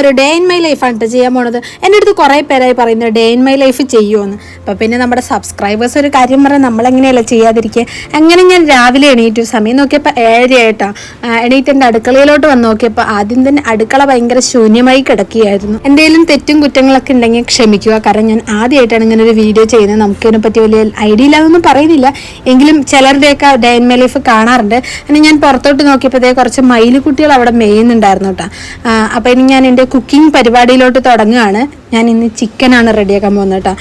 ഒരു day in my ലൈഫാണ് കേട്ടോ ചെയ്യാൻ പോണത്. എന്റെ അടുത്ത് കുറേ പേരായി പറയുന്നത് ഡേ ഇൻ മൈ ലൈഫ് ചെയ്യുമെന്ന് അപ്പോൾ പിന്നെ നമ്മുടെ സബ്സ്ക്രൈബേഴ്സ് ഒരു കാര്യം പറഞ്ഞാൽ നമ്മളെങ്ങനെയല്ല ചെയ്യാതിരിക്കുക അങ്ങനെ ഞാൻ രാവിലെ എണീറ്റു. സമയം നോക്കിയപ്പോൾ ഏഴരയായിട്ടാണ് എണീറ്റ് എന്റെ അടുക്കളയിലോട്ട് വന്ന് നോക്കിയപ്പോൾ ആദ്യം തന്നെ അടുക്കള ഭയങ്കര ശൂന്യമായി കിടക്കുകയായിരുന്നു. എന്തെങ്കിലും തെറ്റും കുറ്റങ്ങളൊക്കെ ഉണ്ടെങ്കിൽ ക്ഷമിക്കുക. കാരണം ഞാൻ ആദ്യമായിട്ടാണ് ഇങ്ങനെ ഒരു വീഡിയോ ചെയ്യുന്നത്. നമുക്കതിനെ പറ്റി വലിയ ഐഡിയ ഇല്ലാതൊന്നും പറയുന്നില്ല. എങ്കിലും ചിലരുടെയൊക്കെ ഡേ ഇൻ മൈ ലൈഫ് കാണാറുണ്ട്. അങ്ങനെ ഞാൻ പുറത്തോട്ട് നോക്കിയപ്പോൾ ദേ കുറച്ച് മയിലുകുട്ടികൾ അവിടെ മേയുന്നുണ്ടായിരുന്നു കേട്ടോ അപ്പോൾ ഇനി ഞാൻ എന്റെ കുക്കിംഗ് പരിപാടിയിലോട്ട് തുടങ്ങുകയാണ്. ഞാൻ ഇന്ന് ചിക്കനാണ് റെഡിയാക്കാൻ പോകുന്നത് കേട്ടോ.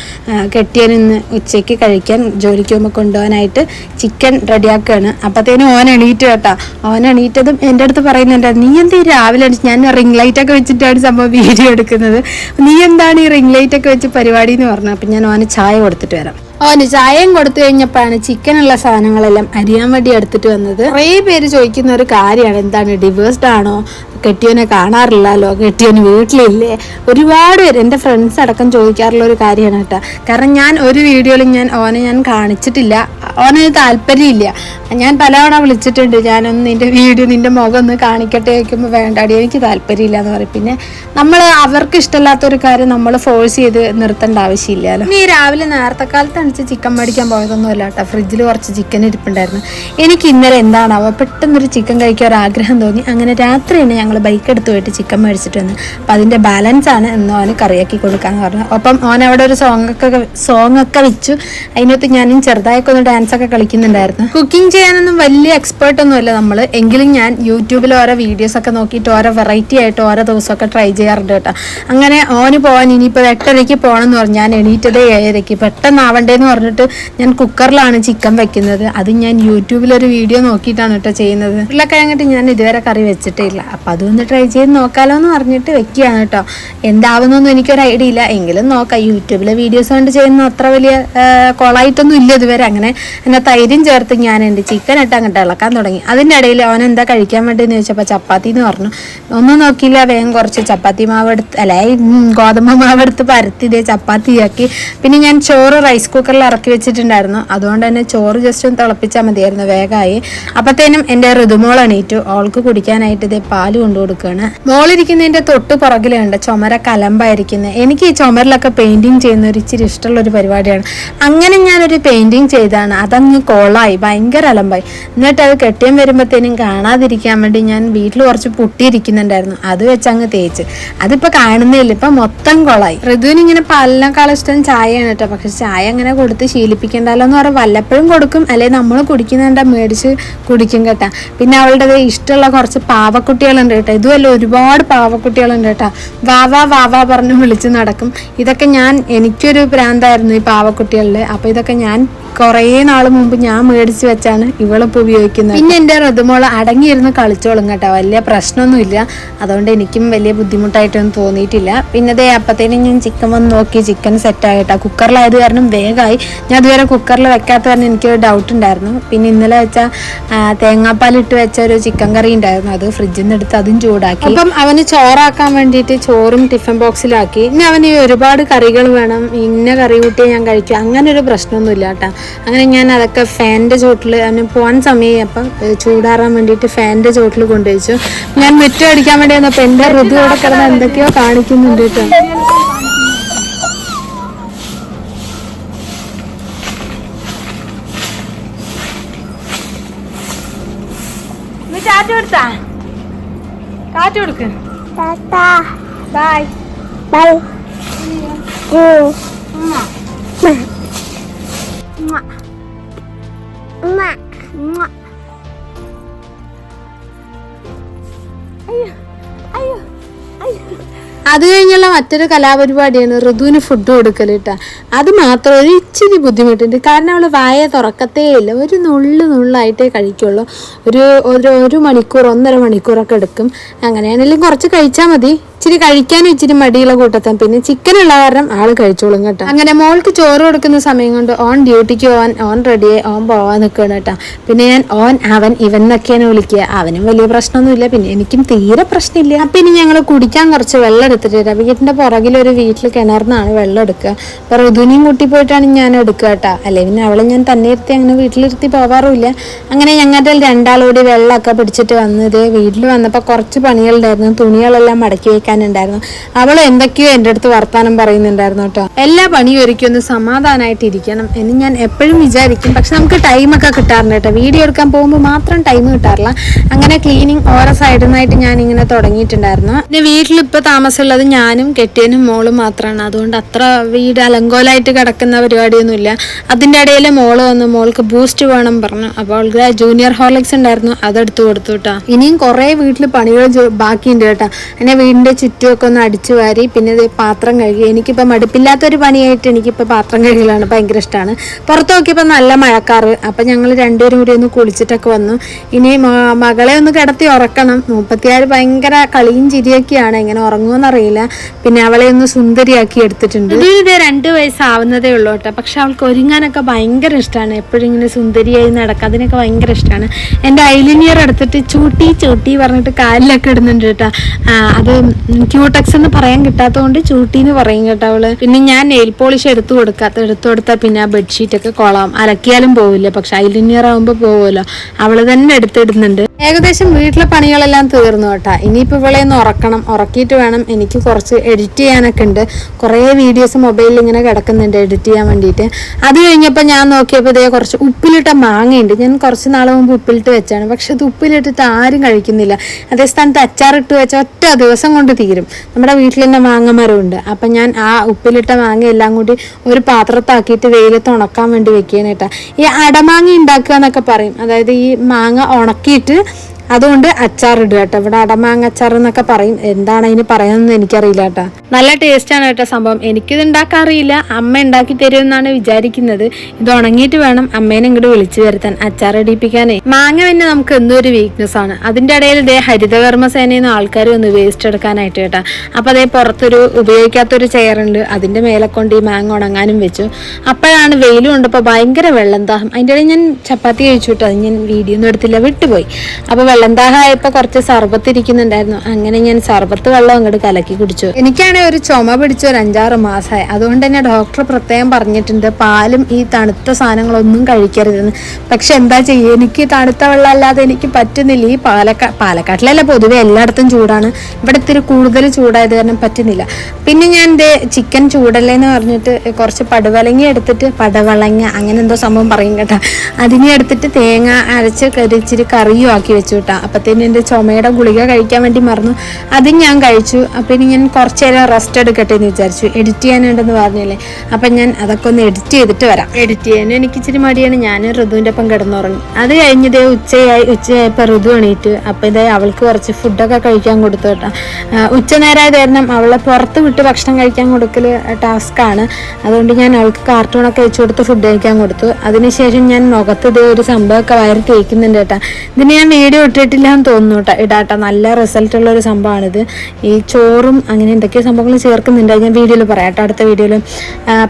കെട്ടിയൻ ഇന്ന് ഉച്ചയ്ക്ക് കഴിക്കാൻ ജോലിക്ക് പോകുമ്പോൾ കൊണ്ടുപോകാനായിട്ട് ചിക്കൻ റെഡിയാക്കുകയാണ്. അപ്പോഴത്തേനും ഓൻ എണീറ്റ് കേട്ടോ. ഓൻ എണീറ്റതും എന്റെ അടുത്ത് പറയുന്നുണ്ട് നീ എന്താ രാവിലെ ഞാൻ റിംഗ് ലൈറ്റ് ഒക്കെ വെച്ചിട്ടാണ് സംഭവം വീഡിയോ എടുക്കുന്നത്. നീ എന്താണ് ഈ റിംഗ് ലൈറ്റ് ഒക്കെ വെച്ച് പരിപാടി എന്ന് പറഞ്ഞത്? അപ്പം ഞാൻ ഓന് ചായ കൊടുത്തിട്ട് വരാം. ഓന് ചായയും കൊടുത്തു കഴിഞ്ഞപ്പോഴാണ് ചിക്കനുള്ള സാധനങ്ങളെല്ലാം അരിയാൻ വേണ്ടി എടുത്തിട്ട് വന്നത്. കുറേ പേര് ചോദിക്കുന്ന ഒരു കാര്യമാണ്. എന്താണ്? ഡിവേഴ്സ്ഡ് ആണോ? കെട്ടിയവനെ കാണാറില്ലല്ലോ? കെട്ടിയവന് വീട്ടിലില്ലേ? ഒരുപാട് പേര് എന്റെ ഫ്രണ്ട്സ് അടക്കം ചോദിക്കാറുള്ള ഒരു കാര്യമാണ് കേട്ടോ. കാരണം ഞാൻ ഒരു വീഡിയോയിലും ഞാൻ ഓനെ ഞാൻ കാണിച്ചിട്ടില്ല. ഓനൊരു താല്പര്യമില്ല. ഞാൻ പലതവണ വിളിച്ചിട്ടുണ്ട്. ഞാനൊന്ന് നിന്റെ വീഡിയോ നിന്റെ മുഖം ഒന്ന് കാണിക്കട്ടെ വയ്ക്കുമ്പോൾ വേണ്ടാടി എനിക്ക് താല്പര്യമില്ല എന്ന് പറയും. പിന്നെ നമ്മൾ അവർക്ക് ഇഷ്ടമില്ലാത്ത ഒരു കാര്യം നമ്മൾ ഫോഴ്സ് ചെയ്ത് നിർത്തേണ്ട ആവശ്യമില്ലല്ലോ. നീ രാവിലെ നേരത്തെ കാലത്ത് അണിച്ച് ചിക്കൻ മേടിക്കാൻ പോയതൊന്നും അല്ല കേട്ടോ ഫ്രിഡ്ജിൽ കുറച്ച് ചിക്കൻ ഇരിപ്പുണ്ടായിരുന്നു. എനിക്ക് ഇന്നലെ എന്താണാവോ പെട്ടെന്നൊരു ചിക്കൻ കഴിക്കാൻ ഒരു ആഗ്രഹം തോന്നി. അങ്ങനെ രാത്രി തന്നെ ഞങ്ങൾ ബൈക്ക് എടുത്ത് പോയിട്ട് ചിക്കൻ മേടിച്ചിട്ട് വന്നു അപ്പം അതിന്റെ ബാലൻസ് ആണ് എന്ന് അവന് കറിയാക്കി കൊടുക്കാന്ന് പറഞ്ഞു. അപ്പം ഓൻ അവിടെ ഒരു സോങ് ഒക്കെ സോങ് ഒക്കെ വെച്ചു. അതിനകത്ത് ഞാനും ചെറുതായൊക്കെ ഒന്ന് ഡാൻസ് ഒക്കെ കളിക്കുന്നുണ്ടായിരുന്നു. കുക്കിംഗ് ചെയ്യാനൊന്നും വലിയ എക്സ്പേർട്ട് ഒന്നുമല്ല നമ്മൾ എങ്കിലും ഞാൻ യൂട്യൂബിൽ ഓരോ വീഡിയോസ് ഒക്കെ നോക്കിയിട്ട് ഓരോ വെറൈറ്റി ആയിട്ട് ഓരോ ദിവസമൊക്കെ ട്രൈ ചെയ്യാറുണ്ട് കേട്ടോ. അങ്ങനെ ഓന് പോകാൻ ഇനിയിപ്പോൾ എട്ടരയ്ക്ക് പോകണം എന്ന് പറഞ്ഞു. ഞാൻ എണീറ്റതേ ഏഴരയ്ക്ക്. പെട്ടെന്ന് ആവണ്ടേന്ന് പറഞ്ഞിട്ട് ഞാൻ കുക്കറിലാണ് ചിക്കൻ വെക്കുന്നത്. അത് ഞാൻ യൂട്യൂബിലൊരു വീഡിയോ നോക്കിയിട്ടാണ് കേട്ടോ ചെയ്യുന്നത്. ഉരുളക്കിഴങ്ങിട്ട് ഞാൻ ഇതുവരെ കറി വെച്ചിട്ടില്ല. അപ്പം അതൊന്ന് ട്രൈ ചെയ്ത് നോക്കാലോ എന്ന് പറഞ്ഞിട്ട് വെക്കുകയാണ് കേട്ടോ. എന്താവുന്നൊന്നും എനിക്കൊരു ഐഡിയ ഇല്ല. എങ്കിലും നോക്കാം. യൂട്യൂബിലെ വീഡിയോസ് കൊണ്ട് ചെയ്യുന്ന അത്ര വലിയ കൊളായിട്ടൊന്നും ഇല്ല ഇതുവരെ. അങ്ങനെ എന്നെ തൈരും ചേർത്ത് ഞാൻ എന്റെ ചിക്കൻ ഇട്ട് അങ്ങോട്ട് ഇളക്കാൻ തുടങ്ങി. അതിന്റെ ഇടയിൽ അവൻ എന്താ കഴിക്കാൻ വേണ്ടിയെന്ന് ചോദിച്ചപ്പോൾ ചപ്പാത്തി എന്ന് പറഞ്ഞു. ഒന്നും നോക്കിയില്ല. വേഗം കുറച്ച് ചപ്പാത്തി മാവ് എടുത്ത് അല്ലെ ഗോതമ്പ് മാവ് എടുത്ത് പരത്തി ഇതേ ചപ്പാത്തിയാക്കി. പിന്നെ ഞാൻ ചോറ് റൈസ് കുക്കറിൽ ഇറക്കി വെച്ചിട്ടുണ്ടായിരുന്നു. അതുകൊണ്ട് തന്നെ ചോറ് ജസ്റ്റ് ഒന്ന് തിളപ്പിച്ചാൽ മതിയായിരുന്നു വേഗമായി അപ്പത്തേനും എന്റെ ഋതുമോൾ എണീറ്റു. അവൾക്ക് കുടിക്കാനായിട്ട് ഇതേ പാൽ കൊണ്ടു കൊടുക്കുകയാണ് മോളിരിക്കുന്നതിന്റെ തൊട്ട് പുറകിലുണ്ട് ചുമര കലമ്പായിരിക്കുന്നത് എനിക്ക് ഈ ചുമരിലൊക്കെ പെയിന്റിങ് ചെയ്യുന്ന ഒരു ഇച്ചിരി ഇഷ്ടമുള്ള ഒരു പരിപാടിയാണ്. അങ്ങനെ ഞാനൊരു പെയിന്റിങ് ചെയ്താണ്. അതങ്ങ് കോളായി. ഭയങ്കര അലമ്പായി. എന്നിട്ട് അത് കെട്ടിയം വരുമ്പോഴത്തേനും കാണാതിരിക്കാൻ വേണ്ടി ഞാൻ വീട്ടിൽ കുറച്ച് പൊട്ടിയിരിക്കുന്നുണ്ടായിരുന്നു. അത് വെച്ച് അങ്ങ് തേച്ച്. അതിപ്പോൾ കാണുന്നില്ല ഇപ്പം മൊത്തം കൊളായി. ഋതുവിന് ഇങ്ങനെ പാലിനേക്കാൾ ഇഷ്ടം ചായയാണ് കേട്ടോ. പക്ഷെ ചായ അങ്ങനെ കൊടുത്ത് ശീലിപ്പിക്കണ്ടല്ലോ എന്ന് പറഞ്ഞാൽ വല്ലപ്പോഴും കൊടുക്കും. അല്ലെ നമ്മൾ കുടിക്കുന്നുണ്ട മേടിച്ച് കുടിക്കും കേട്ടാ. പിന്നെ അവളുടെ ഇഷ്ടമുള്ള കുറച്ച് പാവക്കുട്ടികളുണ്ട് കേട്ടോ. ഇതുമല്ല ഒരുപാട് പാവക്കുട്ടികളുണ്ട് കേട്ടോ. വാവാ വാവാ പറഞ്ഞ് വിളിച്ച് നടക്കും. ഇതൊക്കെ ഞാൻ എനിക്കൊരു ഭ്രാന്തായിരുന്നു ഈ പാവക്കുട്ടികളിൽ അപ്പോൾ ഇതൊക്കെ ഞാൻ കുറേ നാൾ മുമ്പ് ഞാൻ മേടിച്ച് വെച്ചാണ് ഇവളിപ്പോൾ ഉപയോഗിക്കുന്നത്. പിന്നെ എന്റെ ഋതുമോൾ അടങ്ങിയിരുന്ന് കളിച്ചോളും കേട്ടോ. വലിയ പ്രശ്നമൊന്നുമില്ല. അതുകൊണ്ട് എനിക്കും വലിയ ബുദ്ധിമുട്ടായിട്ടൊന്നും തോന്നിയിട്ടില്ല. പിന്നെ ദേ അപ്പത്തേനും ഞാൻ ചിക്കൻ വന്ന് നോക്കി. ചിക്കൻ സെറ്റായിട്ടാ. കുക്കറിലായത് കാരണം വേഗമായി ഞാൻ അതുവരെ കുക്കറിൽ വെക്കാത്ത കാരണം എനിക്കൊരു ഡൗട്ട് ഉണ്ടായിരുന്നു. പിന്നെ ഇന്നലെ വെച്ച തേങ്ങാപ്പാൽ തേങ്ങാപ്പാലിട്ട് വെച്ച ഒരു ചിക്കൻ കറി ഉണ്ടായിരുന്നു. അത് ഫ്രിഡ്ജിൽ നിന്ന് എടുത്ത് അതും ചൂടാക്കി. അപ്പം അവന് ചോറാക്കാൻ വേണ്ടിയിട്ട് ചോറും ടിഫിൻ ബോക്സിലാക്കി. ഇനി അവന് ഒരുപാട് കറികൾ വേണം. ഇന്ന കറി കൂട്ടിയേ ഞാൻ കഴിക്കും അങ്ങനെ ഒരു പ്രശ്നമൊന്നുമില്ല കേട്ടോ. അങ്ങനെ ഞാൻ അതൊക്കെ ഫാനിന്റെ ചോട്ടിൽ അതിന് പോകാൻ സമയം അപ്പം ചൂടാറാൻ വേണ്ടിയിട്ട് ഫാനിന്റെ ചോട്ടിൽ കൊണ്ടുവച്ചു. ഞാൻ മുറ്റം അടിക്കാൻ വേണ്ടി വന്നപ്പോൾ എന്റെ ഋതു അവിടെ കിടന്ന് എന്തൊക്കെയോ കാണിക്കുന്നുണ്ട് കേട്ടോ. കാറ്റ് കൊടുത്താ കാറ്റ് കൊടുക്ക് ബൈ അത് കഴിഞ്ഞുള്ള മറ്റൊരു കലാപരിപാടിയാണ് ഋതുവിന് ഫുഡ് കൊടുക്കൽ കേട്ടോ അത് മാത്രം ഒരു ഇച്ചിരി ബുദ്ധിമുട്ടുണ്ട്. കാരണം അവൾ വായ തുറക്കത്തേ ഇല്ല. ഒരു നുള്ളു നുള്ളായിട്ടേ കഴിക്കുള്ളൂ. ഒരു ഒരു ഒരു മണിക്കൂർ ഒന്നര മണിക്കൂറൊക്കെ എടുക്കും. അങ്ങനെയാണെങ്കിലും കുറച്ച് കഴിച്ചാൽ മതി. ഇച്ചിരി കഴിക്കാനും ഇച്ചിരി മടിയുള്ള കൂട്ടത്താൻ പിന്നെ ചിക്കൻ ഉള്ള കാരണം ആൾ കഴിച്ചോളും കേട്ടോ. അങ്ങനെ മോൾക്ക് ചോറ് കൊടുക്കുന്ന സമയം കൊണ്ട് ഓൺ ഡ്യൂട്ടിക്ക് പോവാൻ ഓൺ റെഡിയായി ഓൺ പോവാൻ നിൽക്കുകയാണ് കേട്ടോ. പിന്നെ ഞാൻ ഓൻ അവൻ ഇവൻ എന്നൊക്കെയാണ് വിളിക്കുക. അവനും വലിയ പ്രശ്നമൊന്നുമില്ല. പിന്നെ എനിക്കും തീരെ പ്രശ്നമില്ല. അപ്പം ഇനി ഞങ്ങൾ കുടിക്കാൻ കുറച്ച് വെള്ളം എടുത്തിട്ടില്ല വീടിന്റെ പുറകിൽ ഒരു വീട്ടിൽ കിണറിനാണ് വെള്ളം എടുക്കുക. അപ്പൊ ഋതുവിനെയും കൂട്ടി പോയിട്ടാണ് ഞാൻ എടുക്കുക കേട്ടോ. അല്ലെ പിന്നെ അവളെ ഞാൻ തന്നെ ഇരുത്തി അങ്ങനെ വീട്ടിലിരുത്തി പോവാറുമില്ല. അങ്ങനെ ഞങ്ങളുടെ രണ്ടാളോടി വെള്ളമൊക്കെ പിടിച്ചിട്ട് വന്നത് വീട്ടിൽ വന്നപ്പോൾ കുറച്ച് പണികളുണ്ടായിരുന്നു. തുണികളെല്ലാം മടക്കി വയ്ക്കാനുണ്ടായിരുന്നു അവൾ എന്തൊക്കെയോ എന്റെ അടുത്ത് വർത്താനം പറയുന്നുണ്ടായിരുന്നു കേട്ടോ. എല്ലാ പണിയും ഒരുക്കി ഒന്ന് സമാധാനമായിട്ട് ഇരിക്കണം എന്ന് ഞാൻ എപ്പോഴും വിചാരിക്കും. പക്ഷെ നമുക്ക് ടൈമൊക്കെ കിട്ടാറുണ്ട് കേട്ടോ. വീഡിയോ എടുക്കാൻ പോകുമ്പോൾ മാത്രം ടൈം കിട്ടാറില്ല. അങ്ങനെ ക്ലീനിങ് ഓരോ സൈഡിൽ നിന്നായിട്ട് ഞാൻ ഇങ്ങനെ തുടങ്ങിയിട്ടുണ്ടായിരുന്നു. പിന്നെ വീട്ടിൽ ഇപ്പോൾ താമസമുള്ളത് ഞാനും കെട്ടിയനും മോളും മാത്രമാണ് അതുകൊണ്ട് അത്ര വീട് അലങ്കോലായിട്ട് കിടക്കുന്ന പരിപാടിയൊന്നുമില്ല. അതിന്റെ ഇടയിൽ മോൾ വന്ന് മോൾക്ക് ബൂസ്റ്റ് വേണം പറഞ്ഞു. അപ്പോൾ അവൾക്ക് ജൂനിയർ ഹോർലിക്സ് ഉണ്ടായിരുന്നു അതെടുത്ത് കൊടുത്തു കേട്ടോ. ഇനിയും കുറേ വീട്ടിൽ പണികൾ ബാക്കിയുണ്ട് കേട്ടോ. എന്നെ വീടിന്റെ ചുറ്റുമൊക്കെ ഒന്ന് അടിച്ചു വാരി പിന്നെ പാത്രം കഴുകി. എനിക്കിപ്പോൾ മടുപ്പില്ലാത്തൊരു പണിയായിട്ട് എനിക്കിപ്പോൾ പാത്രം കഴുകലാണ് ഭയങ്കര ഇഷ്ടമാണ് പുറത്ത് നോക്കിയപ്പോൾ നല്ല മഴക്കാറ്. അപ്പം ഞങ്ങൾ രണ്ടുപേരും കൂടി ഒന്ന് കുളിച്ചിട്ടൊക്കെ വന്നു. ഇനി മകളെ ഒന്ന് കിടത്തി ഉറക്കണം. മുപ്പത്തിയാറ് ഭയങ്കര കളിയും ചിരിയൊക്കെയാണ്. എങ്ങനെ ഉറങ്ങുമെന്നറിയില്ല പിന്നെ അവളെ ഒന്ന് സുന്ദരിയാക്കി എടുത്തിട്ടുണ്ട്. ഇത് രണ്ട് വയസ്സാവുന്നതേ ഉള്ളൂ കേട്ടോ. പക്ഷെ അവൾക്ക് ഒരുങ്ങാനൊക്കെ ഭയങ്കര ഇഷ്ടമാണ് എപ്പോഴും ഇങ്ങനെ സുന്ദരിയായി നടക്കുക അതിനൊക്കെ ഭയങ്കര ഇഷ്ടമാണ് എന്റെ ഐലിനിയർ എടുത്തിട്ട് ചൂട്ടി ചൂട്ടി പറഞ്ഞിട്ട് കാലിലൊക്കെ ഇടുന്നുണ്ട് കേട്ടോ. അത് ക്യൂടെക്സ് എന്ന് പറയാൻ കിട്ടാത്തതുകൊണ്ട് ചൂട്ടി എന്ന് പറയും കേട്ടോ അവൾ. പിന്നെ ഞാൻ നെയിൽ പോളിഷ് എടുത്തു കൊടുക്കാത്ത എടുത്തു കൊടുത്താൽ പിന്നെ ആ ബെഡ്ഷീറ്റ് ഒക്കെ കൊളാം. അലക്കിയാലും പോവില്ല. പക്ഷെ ഐലിനിയർ ആകുമ്പോൾ പോവുമല്ലോ. അവൾ തന്നെ എടുത്തിടുന്നുണ്ട്. ഏകദേശം വീട്ടിലെ പണികളെല്ലാം തീർന്നു കേട്ടാ. ഇനിയിപ്പോൾ ഇവളെ ഒന്ന് ഉറക്കണം. ഉറക്കിയിട്ട് വേണം എനിക്ക് കുറച്ച് എഡിറ്റ് ചെയ്യാനൊക്കെ ഉണ്ട്. കുറേ വീഡിയോസ് മൊബൈലിൽ ഇങ്ങനെ കിടക്കുന്നുണ്ട് എഡിറ്റ് ചെയ്യാൻ വേണ്ടിയിട്ട്. അത് കഴിഞ്ഞപ്പോൾ ഞാൻ നോക്കിയപ്പോൾ ഇതേ കുറച്ച് ഉപ്പിലിട്ട മാങ്ങയുണ്ട്. ഞാൻ കുറച്ച് നാൾ മുമ്പ് ഉപ്പിലിട്ട് വെച്ചാണ്. പക്ഷെ അത് ഉപ്പിലിട്ടിട്ട് ആരും കഴിക്കുന്നില്ല. അതേ സ്ഥാനത്ത് അച്ചാറിട്ട് വെച്ച ഒറ്റ ദിവസം കൊണ്ട് തീരും. നമ്മുടെ വീട്ടിൽ തന്നെ മാങ്ങ മരമുണ്ട്. അപ്പം ഞാൻ ആ ഉപ്പിലിട്ട മാങ്ങ എല്ലാം കൂടി ഒരു പാത്രത്താക്കിയിട്ട് വെയിലത്ത് ഉണക്കാൻ വേണ്ടി വെക്കുകയാണ് കേട്ടോ. ഈ അടമാങ്ങ ഉണ്ടാക്കുക എന്നൊക്കെ പറയും. അതായത് ഈ മാങ്ങ ഉണക്കിയിട്ട് അതുകൊണ്ട് അച്ചാർ ഇടുക കേട്ടോ. ഇവിടെ അടമാങ്ങ അച്ചാർ എന്നൊക്കെ പറയും. എന്താണ് അതിന് പറയുന്നതെന്ന് എനിക്കറിയില്ല കേട്ടോ. നല്ല ടേസ്റ്റാണ് കേട്ടോ സംഭവം. എനിക്കിത് ഉണ്ടാക്കാൻ അറിയില്ല. അമ്മ ഉണ്ടാക്കി തരുമെന്നാണ് വിചാരിക്കുന്നത്. ഇത് ഉണങ്ങിയിട്ട് വേണം അമ്മേനെ ഇങ്ങോട്ട് വിളിച്ചു വരുത്താൻ അച്ചാർ ഇടിപ്പിക്കാനേ. മാങ്ങ പിന്നെ നമുക്ക് എന്തോ ഒരു വീക്ക്നെസ് ആണ്. അതിന്റെ ഇടയിൽ ഇതേ ഹരിതകർമ്മ സേനയിൽ ആൾക്കാർ ഒന്ന് വേസ്റ്റ് എടുക്കാനായിട്ട് കേട്ടോ. അപ്പൊ അതേ പുറത്തൊരു ഉപയോഗിക്കാത്തൊരു ചെയറുണ്ട് അതിന്റെ മേലെ കൊണ്ട് ഈ മാങ്ങ ഉണങ്ങാനും വെച്ചു. അപ്പോഴാണ് വെയിലും കണ്ടപ്പോൾ ഭയങ്കര വെള്ളം ദാഹം. അതിന്റെ ഇടയിൽ ഞാൻ ചപ്പാത്തി കഴിച്ചു കേട്ടോ. ഞാൻ വീഡിയോ ഒന്നും എടുത്തില്ല. വിട്ടുപോയി. അപ്പോൾ വെള്ളം ദാഹം കുറച്ച് സർബത്ത് ഇരിക്കുന്നുണ്ടായിരുന്നു. അങ്ങനെ ഞാൻ സർബത്ത് വെള്ളം അങ്ങോട്ട് കലക്കി കുടിച്ചു. എനിക്കാണെങ്കിൽ ഒരു ചുമ പിടിച്ചു ഒരു അഞ്ചാറ് മാസമായി അതുകൊണ്ട് തന്നെ ഡോക്ടർ പ്രത്യേകം പറഞ്ഞിട്ടുണ്ട് പാലും ഈ തണുത്ത സാധനങ്ങളൊന്നും കഴിക്കരുതെന്ന്. പക്ഷെ എന്താ ചെയ്യുക എനിക്ക് തണുത്ത വെള്ളം അല്ലാതെ എനിക്ക് പറ്റുന്നില്ല. ഈ പാലക്കാ പാലക്കാട്ടിലല്ല പൊതുവെ എല്ലായിടത്തും ചൂടാണ്. ഇവിടെ ഇത്തിരി കൂടുതൽ ചൂടായത് കാരണം പറ്റുന്നില്ല. പിന്നെ ഞാൻ ഇത് ചിക്കൻ ചൂടല്ലേന്ന് പറഞ്ഞിട്ട് കുറച്ച് പടവലങ്ങി എടുത്തിട്ട് പടവളങ്ങ അങ്ങനെ എന്തോ സംഭവം പറയും കേട്ടോ. അതിനെ എടുത്തിട്ട് തേങ്ങ അരച്ച് ഇച്ചിരി കറിയും ആക്കി വെച്ചു കേട്ടോ. അപ്പത്തേനും എന്റെ ചുമയുടെ ഗുളിക കഴിക്കാൻ വേണ്ടി മറന്നു. അതും ഞാൻ കഴിച്ചു. അപ്പം ഇനി ഞാൻ കുറച്ച് നേരം റെസ്റ്റ് എടുക്കട്ടെ എന്ന് വിചാരിച്ചു. എഡിറ്റ് ചെയ്യാനുണ്ടെന്ന് പറഞ്ഞില്ലേ? അപ്പം ഞാൻ അതൊക്കെ ഒന്ന് എഡിറ്റ് ചെയ്തിട്ട് വരാം. എഡിറ്റ് ചെയ്യാനും എനിക്ക് ഇച്ചിരി മടിയാണ്. ഞാൻ ഋതുവിന്റെ ഒപ്പം കിടന്നുറങ്ങി. അത് കഴിഞ്ഞതേ ഉച്ചയായി. ഉച്ചയായപ്പോൾ ഋതു എണീറ്റ്. അപ്പം ഇതേ അവൾക്ക് കുറച്ച് ഫുഡൊക്കെ കഴിക്കാൻ കൊടുത്തു കേട്ടോ. ഉച്ചനേരമായത് ഉച്ച നേരമായത് കാരണം അവളെ പുറത്ത് വിട്ട് ഭക്ഷണം കഴിക്കാൻ കൊടുക്കൽ ടാസ്ക്കാണ് അതുകൊണ്ട് ഞാൻ അവൾക്ക് കാർട്ടൂണൊക്കെ വെച്ച് കൊടുത്ത് ഫുഡ് കഴിക്കാൻ കൊടുത്തു. അതിനുശേഷം ഞാൻ മുഖത്ത് ഇതേ ഒരു സംഭവമൊക്കെ വയറി തേക്കുന്നുണ്ട് കേട്ടോ. ഇതിന് ഞാൻ വീഡിയോ ഇട്ടിട്ടില്ല എന്ന് തോന്നുന്നു ഇടാട്ടോ നല്ല റിസൾട്ട് ഉള്ള ഒരു സംഭവമാണിത് ഈ ചോറും അങ്ങനെ എന്തൊക്കെയോ സംഭവങ്ങൾ ചേർക്കുന്നുണ്ട്. ഞാൻ വീഡിയോയിൽ പറയാം കേട്ടോ അടുത്ത വീഡിയോയിൽ.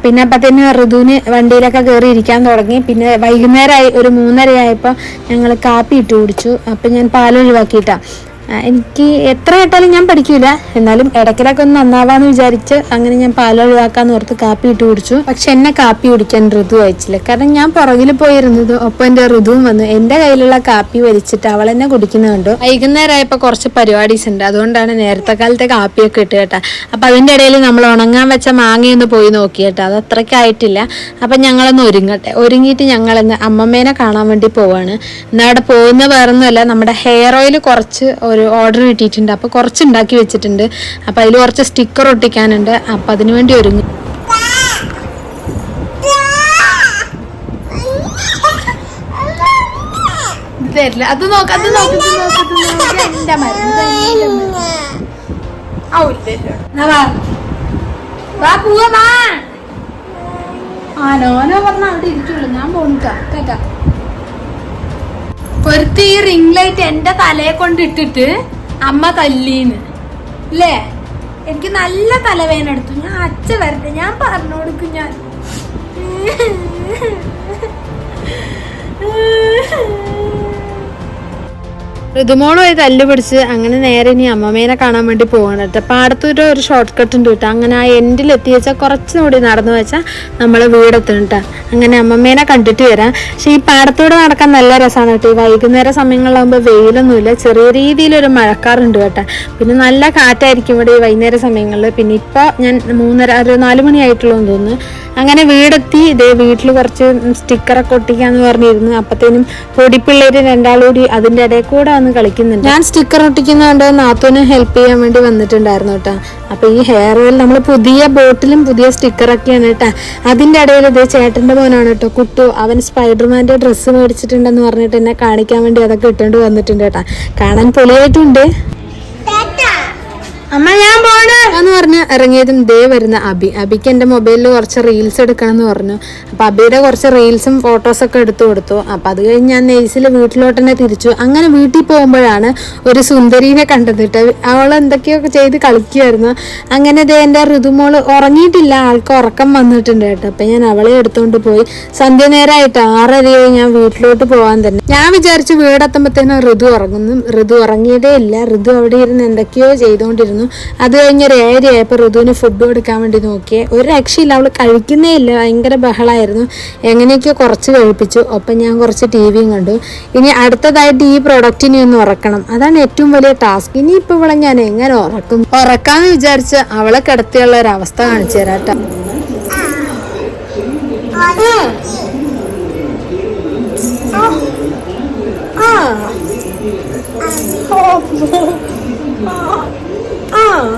പിന്നെ അപ്പത്തേന് ഋതുവിന് വണ്ടിയിലൊക്കെ കയറി ഇരിക്കാൻ തുടങ്ങി. പിന്നെ വൈകുന്നേരമായി ഒരു മൂന്നര ആയപ്പോൾ ഞങ്ങൾ കാപ്പി ഇട്ട് കുടിച്ചു. അപ്പം ഞാൻ പാലൊഴിവാക്കിയിട്ടാണ് എനിക്ക് എത്ര കേട്ടാലും ഞാൻ പഠിക്കൂല. എന്നാലും ഇടയ്ക്കിടയ്ക്ക് ഒന്ന് നന്നാവാന്ന് വിചാരിച്ച് അങ്ങനെ ഞാൻ പാൽ ഒഴിവാക്കാന്ന് ഓർത്ത് കാപ്പി ഇട്ട് കുടിച്ചു. പക്ഷെ എന്നെ കാപ്പി കുടിക്കാൻ ഋതു അയച്ചില്ല. കാരണം ഞാൻ പുറകിൽ പോയിരുന്നത് ഒപ്പം എന്റെ ഋതുവും വന്നു. എന്റെ കയ്യിലുള്ള കാപ്പി വലിച്ചിട്ട് അവൾ എന്നെ കുടിക്കുന്നത് കണ്ടു. വൈകുന്നേരമായപ്പോൾ കുറച്ച് പരിപാടീസ് ഉണ്ട്. അതുകൊണ്ടാണ് നേരത്തെ കാലത്തെ കാപ്പിയൊക്കെ ഇട്ട് കേട്ടാ. അപ്പം അതിന്റെ ഇടയിൽ നമ്മൾ ഉണങ്ങാൻ വെച്ച മാങ്ങയൊന്ന് പോയി നോക്കി കേട്ടോ. അത് അത്രയ്ക്കായിട്ടില്ല അപ്പം ഞങ്ങളൊന്ന് ഒരുങ്ങട്ടെ. ഒരുങ്ങിയിട്ട് ഞങ്ങളിന്ന് അമ്മമ്മേനെ കാണാൻ വേണ്ടി പോവാണ്. എന്നാൽ അവിടെ പോകുന്ന വേറൊന്നുമല്ല. നമ്മുടെ ഹെയർ ഓയിൽ കുറച്ച് ഒരു ഓർഡർ കിട്ടിയിട്ടുണ്ട്. അപ്പോൾ കുറച്ച് ഉണ്ടാക്കി വെച്ചിട്ടുണ്ട്. അപ്പോൾ അതിൽ കുറച്ച് സ്റ്റിക്കർ ഒട്ടിക്കാനുണ്ട്. അപ്പോൾ അതിനു വേണ്ടി ഒരുങ്ങി. തരില്ല. അത് നോക്ക അത് നോക്ക് ഇത് നോക്ക് ഇത് നോക്ക്. എന്റെ മരം ഇത് എന്റെ മരം. ഔ, ഇല്ല, ഇല്ല. എന്നാ വാ. വാ പോവാ വാ. ആനോനോ പറഞ്ഞ അവിടെ ഇരിക്കുള്ളൂ. ഞാൻ പോണിക്കാം. കേട്ടാ പൊരുത്തി ഈ റിംഗ് ലൈറ്റ് എന്റെ തലയെ കൊണ്ട് ഇട്ടിട്ട് അമ്മ തല്ലീന്ന്. അല്ലേ എനിക്ക് നല്ല തലവേദന എടുത്തു. ഞാൻ അച്ഛ വരട്ടെ. ഞാൻ പറഞ്ഞു കൊടുക്കും ഞാൻ. ഋതുമോളുമായി തല്ല് പിടിച്ച് അങ്ങനെ നേരെ ഇനി അമ്മമ്മേനെ കാണാൻ വേണ്ടി പോവാണ്. കേട്ടോ പാടത്തൂര് ഒരു ഷോർട്ട് കട്ട് ഉണ്ട് കേട്ടോ. അങ്ങനെ ആ എൻഡിൽ എത്തി വെച്ചാൽ കുറച്ചും കൂടി നടന്നു വെച്ചാൽ നമ്മൾ വീടെത്തും കേട്ടോ. അങ്ങനെ അമ്മമ്മേനെ കണ്ടിട്ട് വരാം. പക്ഷേ ഈ പാടത്തൂടെ നടക്കാൻ നല്ല രസമാണ് കേട്ടോ. ഈ വൈകുന്നേര സമയങ്ങളിലാകുമ്പോൾ വെയിലൊന്നുമില്ല. ചെറിയ രീതിയിലൊരു മഴക്കാറുണ്ട് കേട്ടോ. പിന്നെ നല്ല കാറ്റായിരിക്കും ഇവിടെ ഈ വൈകുന്നേര സമയങ്ങളിൽ പിന്നെ ഇപ്പോൾ ഞാൻ മൂന്നര ഒരു നാല് മണിയായിട്ടുള്ളൂ എന്ന് തോന്നുന്നു. അങ്ങനെ വീടെത്തി. ഇതേ വീട്ടിൽ കുറച്ച് സ്റ്റിക്കറൊക്കെ ഒട്ടിക്കാന്ന് പറഞ്ഞിരുന്നു. അപ്പത്തേനും പൊടിപ്പിള്ളേര് രണ്ടാളൂടി അതിന്റെ ഇടയിൽ കൂടെ വന്ന് കളിക്കുന്നുണ്ട് ഞാൻ സ്റ്റിക്കർ ഒട്ടിക്കുന്നതുകൊണ്ട് നാത്തൂന് ഹെൽപ്പ് ചെയ്യാൻ വേണ്ടി വന്നിട്ടുണ്ടായിരുന്നു കേട്ടോ. അപ്പൊ ഈ ഹെയർ ഓയിൽ നമ്മൾ പുതിയ ബോട്ടിലും പുതിയ സ്റ്റിക്കറൊക്കെയാണ് കേട്ടോ. അതിന്റെ ഇടയിൽ ഇത് ചേട്ടന്റെ മോനാണ് കേട്ടോ കുട്ടു. അവൻ സ്പൈഡർമാന്റെ ഡ്രസ്സ് മേടിച്ചിട്ടുണ്ടെന്ന് പറഞ്ഞിട്ട് എന്നെ കാണിക്കാൻ വേണ്ടി അതൊക്കെ ഇട്ടുകൊണ്ട് വന്നിട്ടുണ്ട് കേട്ടോ. കാണാൻ പൊളിയായിട്ടുണ്ട്. അമ്മ ഞാൻ പോണ്. എന്ന് പറഞ്ഞ് ഇറങ്ങിയതും ദേ വരുന്ന അബി. അബിക്ക് എന്റെ മൊബൈലിൽ കുറച്ച് റീൽസ് എടുക്കണം എന്ന് പറഞ്ഞു. അപ്പോൾ അബിയുടെ കുറച്ച് റീൽസും ഫോട്ടോസൊക്കെ എടുത്തു കൊടുത്തു. അപ്പോൾ അത് കഴിഞ്ഞ് ഞാൻ നെയ്സിൽ വീട്ടിലോട്ട് തന്നെ തിരിച്ചു. അങ്ങനെ വീട്ടിൽ പോകുമ്പോഴാണ് ഒരു സുന്ദരീനെ കണ്ടെത്തിട്ട് അവൾ എന്തൊക്കെയൊക്കെ ചെയ്ത് കളിക്കുമായിരുന്നു അങ്ങനെ ദേ എന്റെ ഋതുമോൾ ഉറങ്ങിയിട്ടില്ല. ആൾക്ക് ഉറക്കം വന്നിട്ടുണ്ട് കേട്ടോ. അപ്പൊ ഞാൻ അവളെ എടുത്തുകൊണ്ട് പോയി. സന്ധ്യ നേരമായിട്ട് ആറരയായി ഞാൻ വീട്ടിലോട്ട് പോകാൻ തന്നെ. ഞാൻ വിചാരിച്ചു വീടെത്തുമ്പോഴത്തേനും ഋതു ഉറങ്ങുന്നു. ഋതു ഉറങ്ങിയതേ ഇല്ല. ഋതു അവിടെ ഇരുന്ന് എന്തൊക്കെയോ ചെയ്തുകൊണ്ടിരുന്നു. അത് കഴിഞ്ഞ് ഒരു ഏരിയായപ്പോൾ ഋതുവിന് ഫുഡ് കൊടുക്കാൻ വേണ്ടി നോക്കിയേ. ഒരു രക്ഷയില്ല. അവൾ കഴിക്കുന്നേ ഇല്ല. ഭയങ്കര ബഹളമായിരുന്നു എങ്ങനെയൊക്കെയോ കുറച്ച് കഴിപ്പിച്ചു. ഒപ്പം ഞാൻ കുറച്ച് ടി വിയും കണ്ടു. ഇനി അടുത്തതായിട്ട് ഈ പ്രൊഡക്റ്റിനെ ഒന്ന് ഉറക്കണം. അതാണ് ഏറ്റവും വലിയ ടാസ്ക് ഇനി ഇനിയിപ്പോൾ ഇവിടെ ഞാൻ എങ്ങനെ ഉറക്കും? ഉറക്കാമെന്ന് വിചാരിച്ച് അവളെ കിടത്തിയുള്ള ഒരു അവസ്ഥ കാണിച്ചു തരാം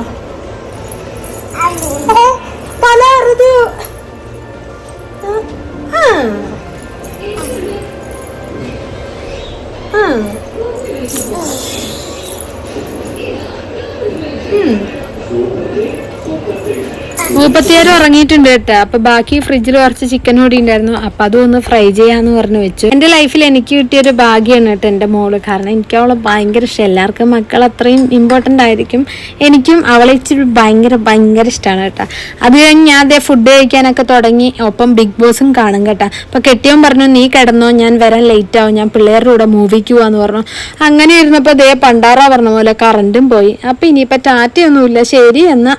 കേട്ടോ തല മൂപ്പത്തിയാരും ഇറങ്ങിയിട്ടുണ്ട് കേട്ടോ. അപ്പൊ ബാക്കി ഫ്രിഡ്ജിൽ കുറച്ച് ചിക്കൻ കൂടി ഉണ്ടായിരുന്നു. അപ്പൊ അതൊന്ന് ഫ്രൈ ചെയ്യാന്ന് പറഞ്ഞു വെച്ചു. എന്റെ ലൈഫിൽ എനിക്ക് കിട്ടിയൊരു ഭാഗ്യമാണ് കേട്ടോ എന്റെ മോൾ. കാരണം എനിക്ക് അവളെ ഭയങ്കര ഇഷ്ടം. എല്ലാവർക്കും മക്കൾ അത്രയും ഇമ്പോർട്ടന്റ് ആയിരിക്കും. എനിക്കും അവളെ ഇച്ചിരി ഭയങ്കര ഭയങ്കര ഇഷ്ടമാണ് കേട്ടോ. അത് കഴിഞ്ഞ് ഞാൻ അതേ ഫുഡ് കഴിക്കാനൊക്കെ തുടങ്ങി. ഒപ്പം ബിഗ് ബോസും കാണും കേട്ടോ. അപ്പൊ കെട്ടിയവൻ പറഞ്ഞു നീ കിടന്നോ ഞാൻ വരാൻ ലേറ്റ് ആവും. ഞാൻ പിള്ളേരുടെ കൂടെ മൂവിക്ക് പോവാന്ന് പറഞ്ഞു. അങ്ങനെ ഇരുന്നപ്പോ ദേ പണ്ടാറ പറഞ്ഞ പോലെ കറണ്ടും പോയി. അപ്പൊ ഇനിയിപ്പോ ടാറ്റയൊന്നുമില്ല. ശരി എന്നാ.